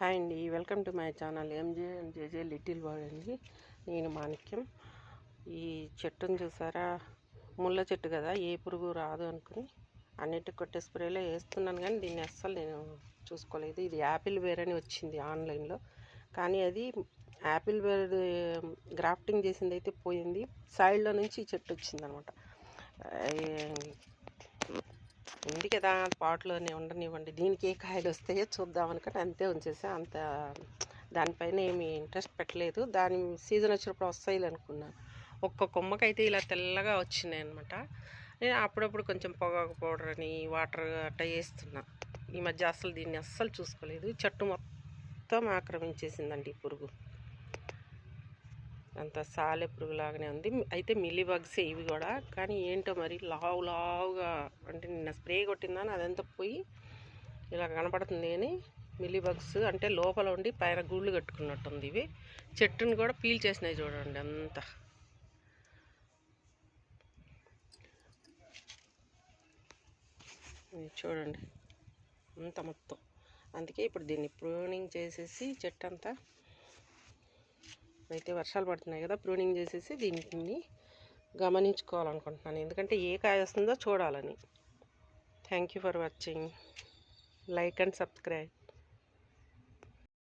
Hi అండి welcome to my channel. MJ JJ little boy అండి. నేను మాణిక్యం. ఈ చెట్టును చూసారా? ముళ్ళ చెట్టు కదా ఏ పురుగు రాదు అనుకుని అన్నిటి కొట్టే స్ప్రేలో వేస్తున్నాను కానీ దీన్ని అస్సలు నేను చూసుకోలేదు. ఇది యాపిల్ వేర్ అని వచ్చింది ఆన్లైన్లో. కానీ అది యాపిల్ వేర్ గ్రాఫ్టింగ్ చేసింది అయితే పోయింది. సైడ్లో నుంచి ఈ చెట్టు వచ్చింది అనమాట ఉంది కదా పాట్లోనే ఉండనివ్వండి. దీనికి ఏ కాయలు వస్తాయో చూద్దాం అనుకుంటే అంతే ఉంచేసా. అంత దానిపైన ఏమి ఇంట్రెస్ట్ పెట్టలేదు. దాని సీజన్ వచ్చినప్పుడు వస్తాయి అనుకున్నాను ఒక్క కొమ్మకైతే ఇలా తెల్లగా వచ్చినాయి అనమాట నేను అప్పుడప్పుడు కొంచెం పొగాకు పౌడర్ అని వాటర్ అట్లా వేస్తున్నా. ఈ మధ్య అసలు దీన్ని అస్సలు చూసుకోలేదు. చెట్టు మొత్తం ఆక్రమించేసిందండి ఈ పురుగు. అంత సాలె లాగానే ఉంది. అయితే మిల్లీ ఇవి కూడా. కానీ ఏంటో మరి లావు లావుగా అంటే నిన్న స్ప్రే కొట్టిందని అదంతా పోయి ఇలా కనపడుతుంది అని మిల్లీ బగ్స్ అంటే లోపల ఉండి పైన గూళ్ళు కట్టుకున్నట్టుంది ఇవి. చెట్టుని కూడా పీల్ చేసినాయి చూడండి అంతా. చూడండి. అంత మొత్తం. అందుకే ఇప్పుడు దీన్ని ప్రూనింగ్ చేసేసి చెట్టు అంతా అయితే వర్షాలు పడుతున్నాయి కదా ప్రూనింగ్ చేసేసి దీన్ని గమనించుకోవాలనుకుంటున్నాను. ఎందుకంటే ఏ కాయ వస్తుందో చూడాలని. Thank you for watching like and subscribe